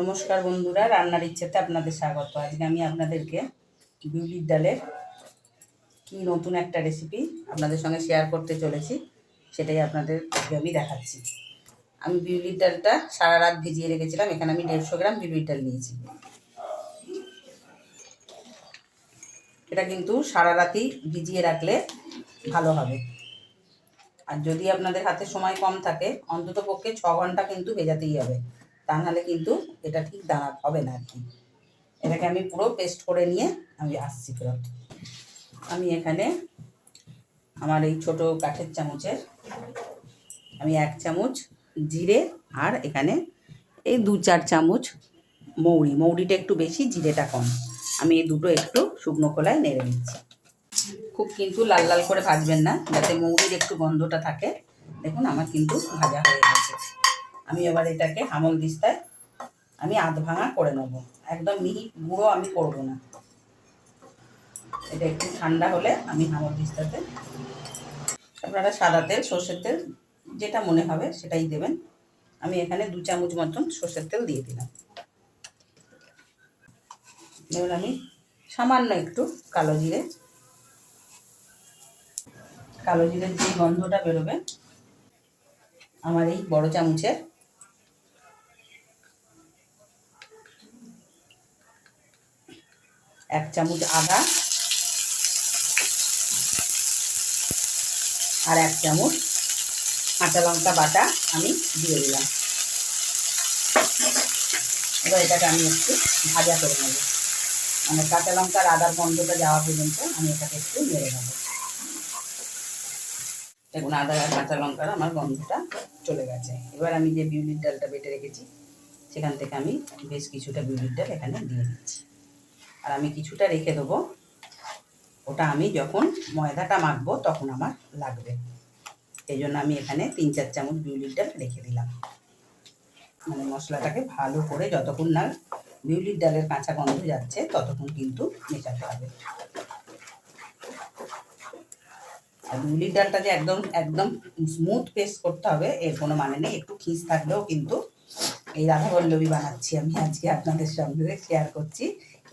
নমস্কার বন্ধুরা, রান্নার ইচ্ছাতে আপনাদের স্বাগত। আজকে আমি আপনাদেরকে বিউলির ডালের কি নতুন একটা রেসিপি আপনাদের সঙ্গে শেয়ার করতে চলেছি, সেটাই আপনাদের আমি দেখাচ্ছি। আমি বিউলির ডালটা সারা রাত ভিজিয়ে রেখেছিলাম, এখানে আমি দেড়শো গ্রাম বিউলির ডাল নিয়েছি। এটা কিন্তু সারা রাতই ভিজিয়ে রাখলে ভালো হবে। আর যদি আপনাদের হাতে সময় কম থাকে, অন্তত পক্ষে ছ ঘণ্টা কিন্তু ভেজাতেই হবে। তা নাহলে কিন্তু এটা ঠিক দাঁড়া, হবে না আর কি এটাকে আমি পুরো পেস্ট করে নিয়ে আমি আসছি ফেরত। আমি এখানে আমার এই ছোট কাঠের চামচের আমি এক চামচ জিরে আর এখানে এই দু চার চামচ মৌরি। মৌরিটা একটু বেশি, জিরেটা কম। আমি এই দুটো একটু শুকনো খোলায় নেড়ে নিচ্ছি। খুব কিন্তু লাল লাল করে ভাজবেন না, যাতে মৌরির একটু গন্ধটা থাকে। দেখুন, আমার কিন্তু ভাজা হয়ে গেছে। আমি এবার এটাকে হামল দিস্তায় আমি আধ ভাঙা করে নেব। একদম মিহি গুঁড়ো আমি করব না। এটা একটু ঠান্ডা হলে আমি হামল দিস্তাতে। আপনারা সাদা তেল, সর্ষের তেল, যেটা মনে হবে সেটাই দেবেন। আমি এখানে দু চামচ মতন সর্ষের তেল দিয়ে দিলাম। এবার আমি সামান্য একটু কালো জিরে কালো জিরের যে গন্ধটা বেরোবে, আমার এই বড় চামচের। এক চামচ আদা আর এক চামচ কাঁচা লঙ্কা বাটা আমি দিয়ে দিলাম। এবার এটাকে আমি একটু ভাজা করে নেব। মানে কাঁচা লঙ্কার আদার গন্ধটা যাওয়া পর্যন্ত আমি এটাকে একটু মেরে নেব। দেখুন আদা আর কাঁচা লঙ্কার আমার গন্ধটা চলে গেছে। এবার আমি যে বিউলির ডালটা বেটে রেখেছি, সেখান থেকে আমি বেশ কিছুটা বিউলির ডাল এখানে দিয়ে দিচ্ছি। আর আমি কিছুটা রেখে দেবো, ওটা আমি যখন ময়দাটা মাখবো তখন আমার লাগবে। এই জন্য আমি এখানে তিন চার চামচ বিউলির ডাল রেখে দিলাম। মানে মশলাটাকে ভালো করে যতক্ষণ না বিউলির ডালের কাঁচা গন্ধ যাচ্ছে, ততক্ষণ কিন্তু মেশাতে হবে। আর বিউলির ডালটা যে একদম একদম স্মুথ পেস্ট করতে হবে, এর কোনো মানে নেই। একটু খিস থাকলেও কিন্তু এই রাধাবল্লভী বানাচ্ছি আমি আজকে আপনাদের সঙ্গে শেয়ার করছি।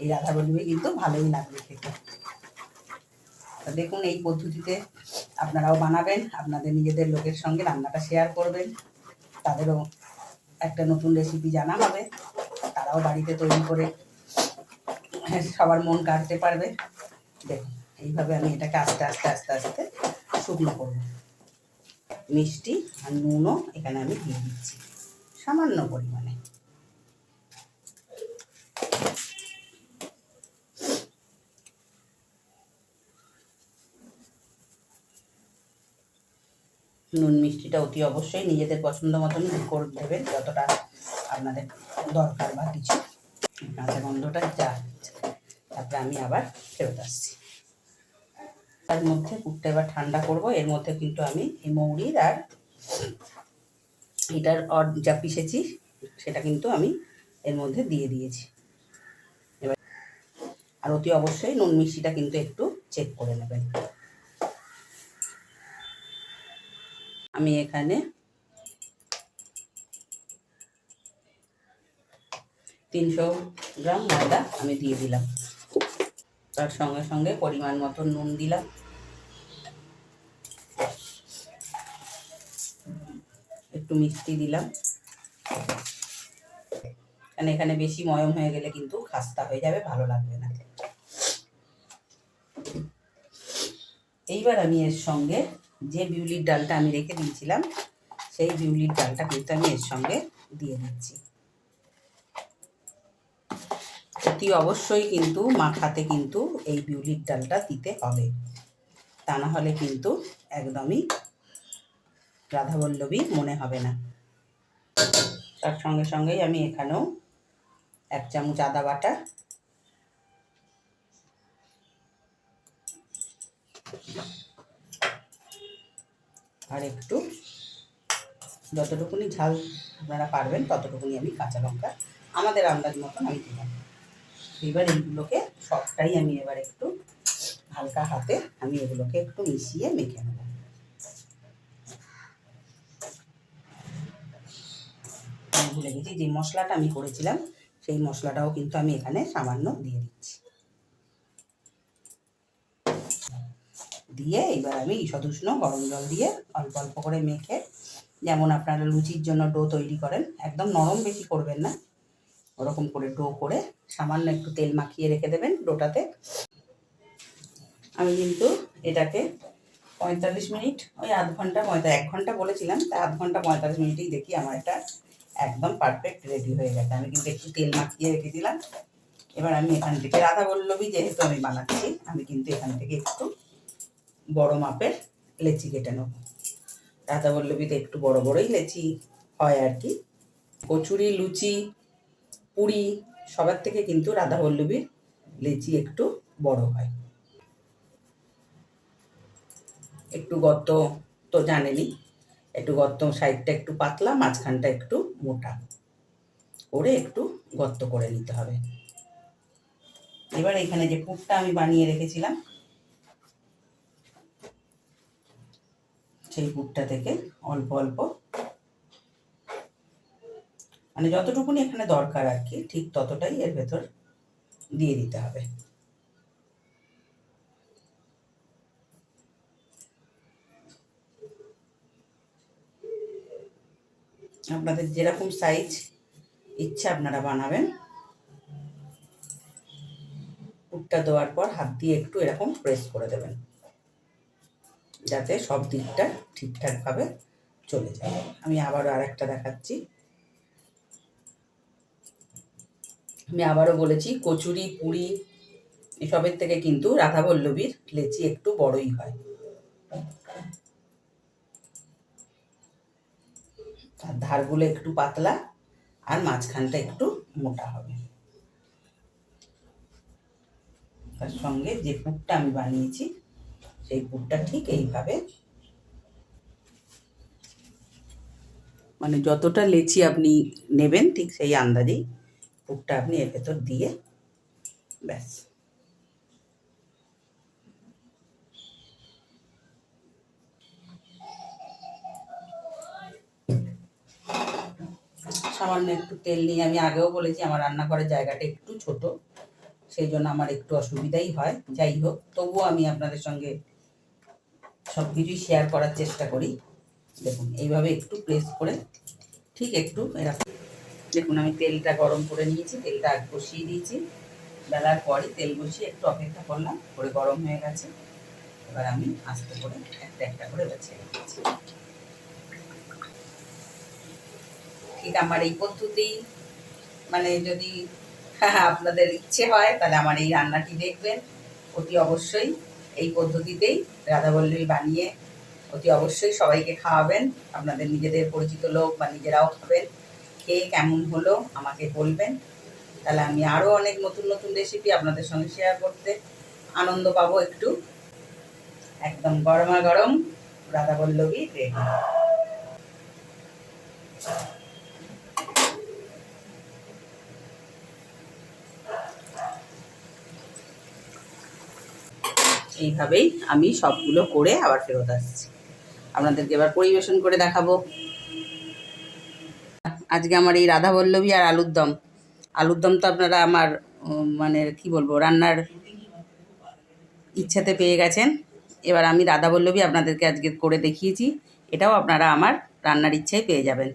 এই রাধাবল্লভী কিন্তু ভালোই লাগবে খেতে। দেখুন, এই পদ্ধতিতে আপনারাও বানাবেন, আপনাদের নিজেদের লোকের সঙ্গে রান্নাটা শেয়ার করবেন। তাদেরও একটা নতুন রেসিপি জানা হবে। তারাও বাড়িতে তৈরি করে সবার মন কাটতে পারবে। দেখুন। এইভাবে আমি এটাকে আস্তে আস্তে আস্তে আস্তে শুকনো করব। মিষ্টি আর নুনও এখানে আমি দিয়ে দিচ্ছি, সামান্য পরিমাণে। নুন মিষ্টিটা অতি অবশ্যই নিজেদের পছন্দ মতন করে দেবেন, যতটা আপনাদের দরকার বা কিছু। কাঁচা গন্ধটা যা তারপরে আমি আবার ফেরত আসছি। তার মধ্যে কুটটা এবার ঠান্ডা করব। এর মধ্যে কিন্তু আমি এই মৌরির আর এটার অর যা পিসেছি সেটা কিন্তু আমি এর মধ্যে দিয়ে দিয়েছি। এবার আর অতি অবশ্যই নুন মিষ্টিটা কিন্তু একটু চেক করে নেবেন। আমি এখানে তিনশো গ্রাম ময়দা আমি দিয়ে দিলাম। তার সঙ্গে সঙ্গে পরিমাণ মতো নুন দিলাম। একটু মিষ্টি দিলাম। কারণ এখানে বেশি ময়ম হয়ে গেলে কিন্তু খাস্তা হয়ে যাবে, ভালো লাগবে না। এইবার আমি এর সঙ্গে যে বিউলির ডালটা আমি রেখে দিয়েছিলাম, সেই বিউলির ডালটা কিন্তু আমি এর সঙ্গে দিয়ে দিচ্ছি। অতি অবশ্যই কিন্তু মাখাতে কিন্তু এই বিউলির ডালটা দিতে হবে। তা না হলে কিন্তু একদমই রাধাবল্লভী মনে হবে না। তার সঙ্গে সঙ্গেই আমি এখানেও এক চামচ আদা বাটা, আর একটু যতটুকুনি ঝাল আপনারা পারবেন ততটুকুনি আমি কাঁচা লঙ্কা আমাদের আন্দাজ মতন আমি দিলাম এবার এইগুলোকে সবটাই আমি এবার একটু হালকা হাতে আমি এগুলোকে একটু মিশিয়ে মেখে নেব। ভুলে গেছি, যে মশলাটা আমি করেছিলাম, সেই মশলাটাও কিন্তু আমি এখানে সামান্য দিয়ে দিচ্ছি। দিয়ে এবার আমি সদুষ্ণ গরম জল দিয়ে অল্প অল্প করে মেখে, যেমন আপনারা লুচির জন্য ডো তৈরি করেন, একদম নরম বেশি করবেন না ওরকম করে ডো করে সামান্য একটু তেল মাখিয়ে রেখে দেবেন ডোটাতে। আমি কিন্তু এটাকে পঁয়তাল্লিশ মিনিট, ওই আধ ঘণ্টা পঁয়তা এক ঘণ্টা বলেছিলাম, তা আধ ঘণ্টা পঁয়তাল্লিশ মিনিটেই দেখি আমার এটা একদম পারফেক্ট রেডি হয়ে গেছে। আমি কিন্তু একটু তেল মাখিয়ে রেখে দিলাম এবার আমি এখান থেকে রাধা বল্লভী যেহেতু আমি বানাচ্ছি, আমি কিন্তু এখান থেকে একটু বড় মাপের লেচি কেটে নেব। রাধা বল্লভীতে একটু বড় বড়ই লেচি হয় আর কি। কচুরি, লুচি পুরি সবার থেকে কিন্তু রাধা বল্লভীর লেচি একটু বড় হয়। একটু গর্ত তো জানেনই, একটু গর্ত সাইডটা একটু পাতলা, মাঝখানটা একটু মোটা। করে একটু গর্ত করে নিতে হবে। এবার এখানে যে পুরটা আমি বানিয়ে রেখেছিলাম, সেই পুরটা থেকে অল্প অল্প মানে যতটুকুনি এখানে দরকার আর কি, ঠিক ততটাই এর ভেতর দিয়ে দিতে হবে। আপনাদের যেরকম সাইজ ইচ্ছা আপনারা বানাবেন। পুরটা দেওয়ার পর হাত দিয়ে একটু এরকম প্রেস করে দেবেন। যাতে সব দিকটা ঠিকঠাকভাবে চলে যায়। আমি আবারও আরেকটা দেখাচ্ছি। আমি আবারও বলেছি, কচুরি, পুরি, এসবের থেকে কিন্তু রাধাবল্লভীর লেচি একটু বড়ই হয়। আর ধারগুলো একটু পাতলা, আর মাঝখানটা একটু মোটা হবে। তার সঙ্গে যে পুরটা আমি বানিয়েছি, সেই পুরটা ঠিক এইভাবে মানে যতটা লেচি আপনি নেবেন, ঠিক সেই আন্দাজেই পুরটা আপনি এর ভেতর দিয়ে, ব্যাস। সামান্য একটু তেল নিয়ে, আমি আগেও বলেছি আমার রান্না করার জায়গাটা একটু ছোট, সেই জন্য আমার একটু অসুবিধাই হয়। যাই হোক, তবুও আমি আপনাদের সঙ্গে সব কিছুই শেয়ার করার চেষ্টা করি। দেখুন, এইভাবে একটু প্রেস করে, ঠিক একটু এরকম। দেখুন, আমি তেলটা গরম করে নিয়েছি, তেলটা বসিয়ে দিয়েছি। বেলার পরে তেল বসিয়ে একটু অপেক্ষা করলাম, করে গরম হয়ে গেছে। এবার আমি আস্তে করে একটা একটা করে বেছে রেখেছি ঠিক আমার এই পদ্ধতি মানে যদি আপনাদের ইচ্ছে হয়, তাহলে আমার এই রান্নাটি দেখবেন। অতি অবশ্যই এই পদ্ধতিতেই রাধাবল্লভী বানিয়ে অতি অবশ্যই সবাইকে খাওয়াবেন। আপনাদের নিজেদের পরিচিত লোক বা নিজেরাও খাবেন। খেয়ে কেমন হলো আমাকে বলবেন। তাহলে আমি আরও অনেক নতুন নতুন রেসিপি আপনাদের সঙ্গে শেয়ার করতে আনন্দ পাবো একটু। একদম গরমা গরম রাধাবল্লভী রেডি। এইভাবেই আমি সবগুলো করে আবার ফেরত আসছি। আপনাদেরকে এবার পরিবেশন করে দেখাবো। আজকে আমার এই রাধাবল্লভী আর আলুর দম। আলুর দম তো আপনারা আমার মানে কি বলব, রান্নার ইচ্ছাতে পেয়ে গেছেন। এবার আমি রাধাবল্লভী আপনাদেরকে আজকে করে দেখিয়েছি। এটাও আপনারা আমার রান্নার ইচ্ছাই পেয়ে যাবেন।